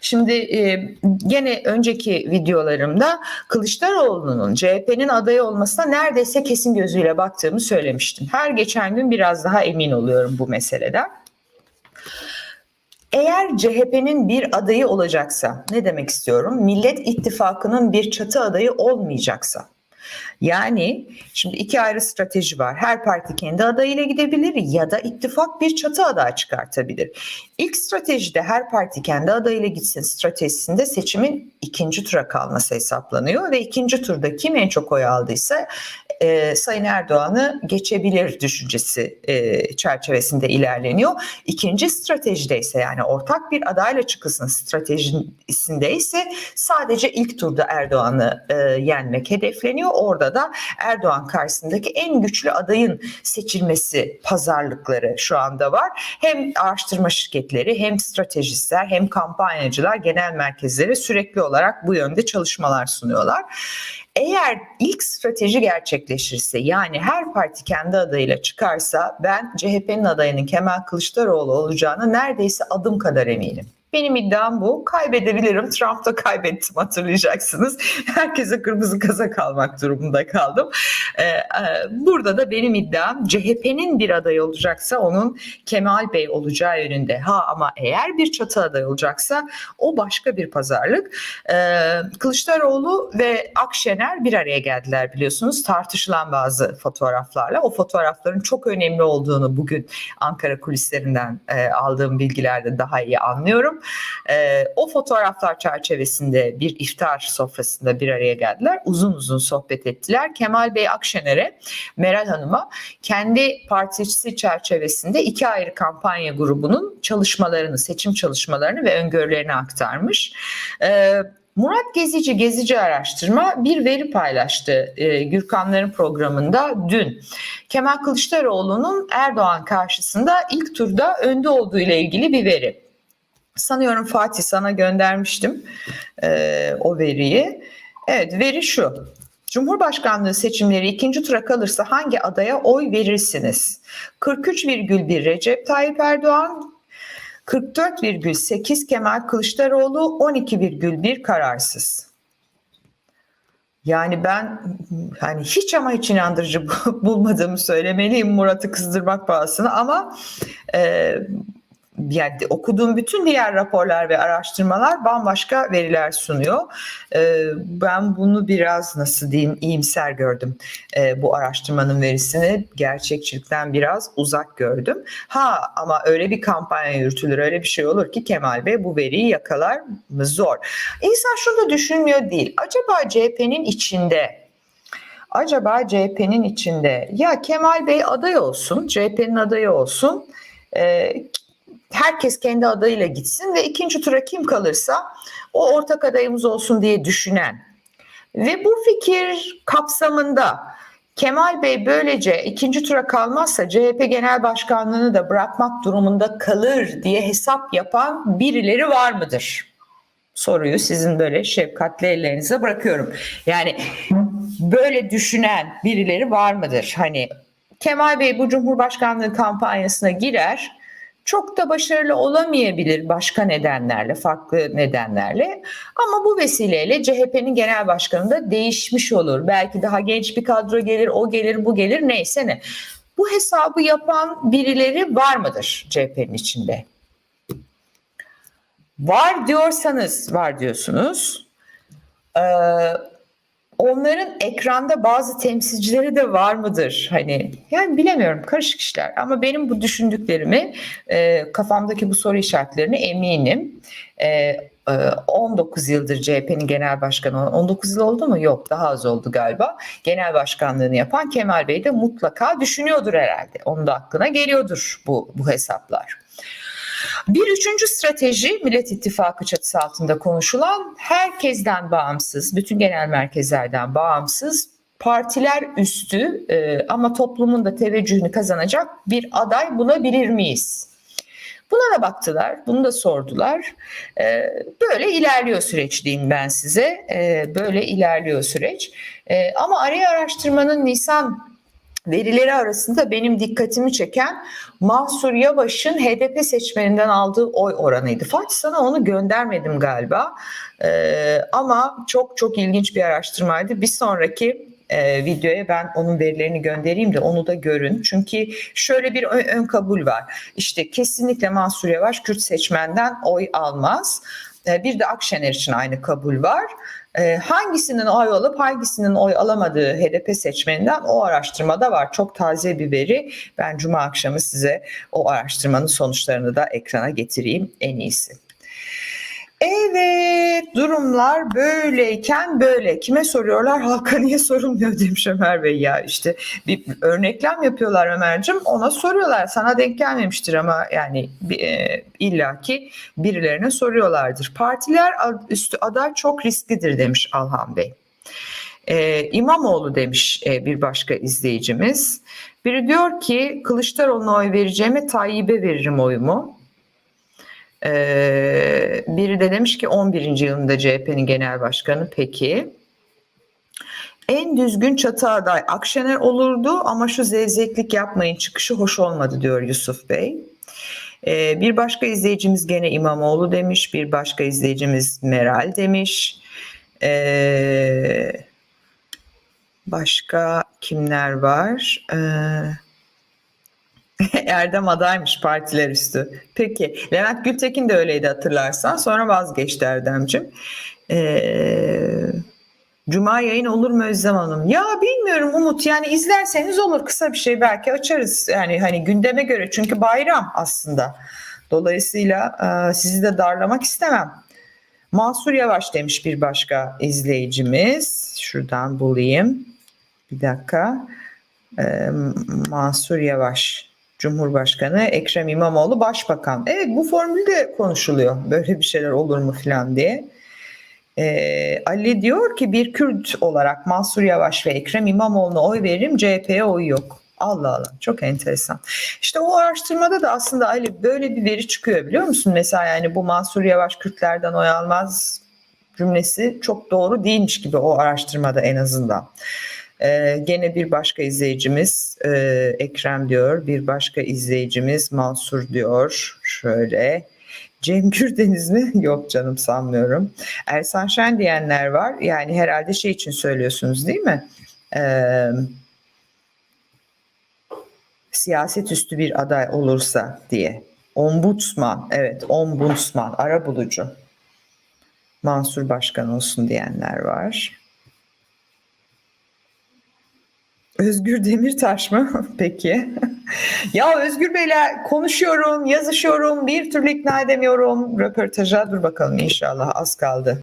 Şimdi e, gene önceki videolarımda Kılıçdaroğlu'nun CHP'nin adayı olmasına neredeyse kesin gözüyle baktığımı söylemiştim. Her geçen gün biraz daha emin oluyorum bu meseleden. Eğer CHP'nin bir adayı olacaksa, ne demek istiyorum? Millet İttifakı'nın bir çatı adayı olmayacaksa. Yani şimdi iki ayrı strateji var. Her parti kendi adayıyla gidebilir ya da ittifak bir çatı aday çıkartabilir. İlk stratejide her parti kendi adayıyla gitsin stratejisinde seçimin ikinci tura kalması hesaplanıyor ve ikinci turda kim en çok oy aldıysa e, Sayın Erdoğan'ı geçebilir düşüncesi e, çerçevesinde ilerleniyor. İkinci stratejide ise yani ortak bir adayla çıkılsın stratejisinde ise sadece ilk turda Erdoğan'ı e, yenmek hedefleniyor. Orada da Erdoğan karşısındaki en güçlü adayın seçilmesi pazarlıkları şu anda var. Hem araştırma şirketleri hem stratejistler hem kampanyacılar genel merkezlere sürekli olarak bu yönde çalışmalar sunuyorlar. Eğer ilk strateji gerçekleşirse yani her parti kendi adayıyla çıkarsa ben CHP'nin adayının Kemal Kılıçdaroğlu olacağını neredeyse adım kadar eminim. Benim iddiam bu. Kaybedebilirim. Trump'ta kaybettim hatırlayacaksınız. Herkese kırmızı kazak almak durumunda kaldım. Ee, e, burada da benim iddiam CHP'nin bir aday olacaksa onun Kemal Bey olacağı yönünde. Ha ama eğer bir çatı aday olacaksa o başka bir pazarlık. Ee, Kılıçdaroğlu ve Akşener bir araya geldiler biliyorsunuz tartışılan bazı fotoğraflarla. O fotoğrafların çok önemli olduğunu bugün Ankara kulislerinden e, aldığım bilgilerde daha iyi anlıyorum. E, o fotoğraflar çerçevesinde bir iftar sofrasında bir araya geldiler. Uzun uzun sohbet ettiler. Kemal Bey Akşener'e, Meral Hanım'a kendi partisi çerçevesinde iki ayrı kampanya grubunun çalışmalarını, seçim çalışmalarını ve öngörülerini aktarmış. E, Murat Gezici, Gezici Araştırma bir veri paylaştı e, Gürkanların programında dün. Kemal Kılıçdaroğlu'nun Erdoğan karşısında ilk turda önde olduğu ile ilgili bir veri. Sanıyorum Fatih sana göndermiştim e, o veriyi. Evet veri şu. Cumhurbaşkanlığı seçimleri ikinci tura kalırsa hangi adaya oy verirsiniz? 43,1 Recep Tayyip Erdoğan, 44,8 Kemal Kılıçdaroğlu, 12,1 kararsız. Yani ben hani hiç ama hiç inandırıcı bulmadığımı söylemeliyim Murat'ı kızdırmak pahasına ama e, yani okuduğum bütün diğer raporlar ve araştırmalar bambaşka veriler sunuyor. Ee, ben bunu biraz nasıl diyeyim iyimser gördüm. Ee, bu araştırmanın verisini gerçekçilikten biraz uzak gördüm. Ha ama öyle bir kampanya yürütülür öyle bir şey olur ki Kemal Bey bu veriyi yakalar mı zor. İnsan şunu da düşünmüyor değil. Acaba CHP'nin içinde acaba CHP'nin içinde ya Kemal Bey aday olsun, CHP'nin adayı olsun. E, herkes kendi adayıyla gitsin ve ikinci tura kim kalırsa o ortak adayımız olsun diye düşünen ve bu fikir kapsamında Kemal Bey böylece ikinci tura kalmazsa CHP Genel Başkanlığını da bırakmak durumunda kalır diye hesap yapan birileri var mıdır? Soruyu sizin böyle şefkatli ellerinize bırakıyorum. Yani böyle düşünen birileri var mıdır? Hani Kemal Bey bu Cumhurbaşkanlığı kampanyasına girer çok da başarılı olamayabilir başka nedenlerle, farklı nedenlerle. Ama bu vesileyle CHP'nin genel başkanı da değişmiş olur. Belki daha genç bir kadro gelir, o gelir, bu gelir neyse ne. Bu hesabı yapan birileri var mıdır CHP'nin içinde? Var diyorsanız var diyorsunuz. Ee, onların ekranda bazı temsilcileri de var mıdır? Hani yani bilemiyorum karışık işler ama benim bu düşündüklerimi e, kafamdaki bu soru işaretlerini eminim. E, 19 yıldır CHP'nin genel başkanı 19 yıl oldu mu? Yok daha az oldu galiba. Genel başkanlığını yapan Kemal Bey de mutlaka düşünüyordur herhalde. Onun da aklına geliyordur bu, bu hesaplar. Bir üçüncü strateji Millet İttifakı çatısı altında konuşulan herkesten bağımsız, bütün genel merkezlerden bağımsız partiler üstü e, ama toplumun da teveccühünü kazanacak bir aday bulabilir miyiz? Buna da baktılar, bunu da sordular. E, böyle ilerliyor süreç diyeyim ben size. E, böyle ilerliyor süreç. E, ama araya araştırmanın Nisan verileri arasında benim dikkatimi çeken Mansur Yavaş'ın HDP seçmeninden aldığı oy oranıydı. Fatih sana onu göndermedim galiba Ee, ama çok çok ilginç bir araştırmaydı. Bir sonraki e, videoya ben onun verilerini göndereyim de onu da görün. Çünkü şöyle bir ön, ön kabul var. İşte kesinlikle Mansur Yavaş Kürt seçmenden oy almaz. Ee, bir de Akşener için aynı kabul var. Ee, hangisinin oy alıp hangisinin oy alamadığı HDP seçmeninden o araştırmada var. Çok taze bir veri. Ben cuma akşamı size o araştırmanın sonuçlarını da ekrana getireyim en iyisi. Evet durumlar böyleyken böyle. Kime soruyorlar? Halka niye sorulmuyor demiş Ömer Bey ya işte bir örneklem yapıyorlar Ömer'cim ona soruyorlar. Sana denk gelmemiştir ama yani e, illaki birilerine soruyorlardır. Partiler üstü aday çok risklidir demiş Alhan Bey. Ee, İmamoğlu demiş e, bir başka izleyicimiz. Biri diyor ki Kılıçdaroğlu'na oy vereceğime Tayyip'e veririm oyumu. Ee, biri de demiş ki 11. yılında CHP'nin genel başkanı peki. En düzgün çatı aday Akşener olurdu ama şu zevzeklik yapmayın çıkışı hoş olmadı diyor Yusuf Bey. Ee, bir başka izleyicimiz gene İmamoğlu demiş. Bir başka izleyicimiz Meral demiş. Ee, başka kimler var? Ee, Erdem adaymış partiler üstü. Peki Levent Gültekin de öyleydi hatırlarsan. Sonra vazgeçti Erdem'cim. Ee, Cuma yayın olur mu Özlem Hanım? Ya bilmiyorum Umut yani izlerseniz olur kısa bir şey belki açarız. Yani hani gündeme göre çünkü bayram aslında. Dolayısıyla e, sizi de darlamak istemem. Mansur Yavaş demiş bir başka izleyicimiz. Şuradan bulayım. Bir dakika. Ee, Mansur Yavaş. Cumhurbaşkanı Ekrem İmamoğlu Başbakan. Evet bu formülde konuşuluyor. Böyle bir şeyler olur mu falan diye. Ee, Ali diyor ki bir Kürt olarak Mansur Yavaş ve Ekrem İmamoğlu'na oy veririm CHP'ye oy yok. Allah Allah çok enteresan. İşte o araştırmada da aslında Ali böyle bir veri çıkıyor biliyor musun? Mesela yani bu Mansur Yavaş Kürtlerden oy almaz cümlesi çok doğru değilmiş gibi o araştırmada en azından. Ee, gene bir başka izleyicimiz e, Ekrem diyor. Bir başka izleyicimiz Mansur diyor. Şöyle. Cem Gürdeniz mi? Yok canım sanmıyorum. Ersan Şen diyenler var. Yani herhalde şey için söylüyorsunuz değil mi? Ee, siyaset üstü bir aday olursa diye. Ombudsman, evet ombudsman, ara bulucu. Mansur Başkan olsun diyenler var. Özgür Demirtaş mı? Peki. ya Özgür Bey'le konuşuyorum, yazışıyorum, bir türlü ikna edemiyorum röportaja. Dur bakalım inşallah az kaldı.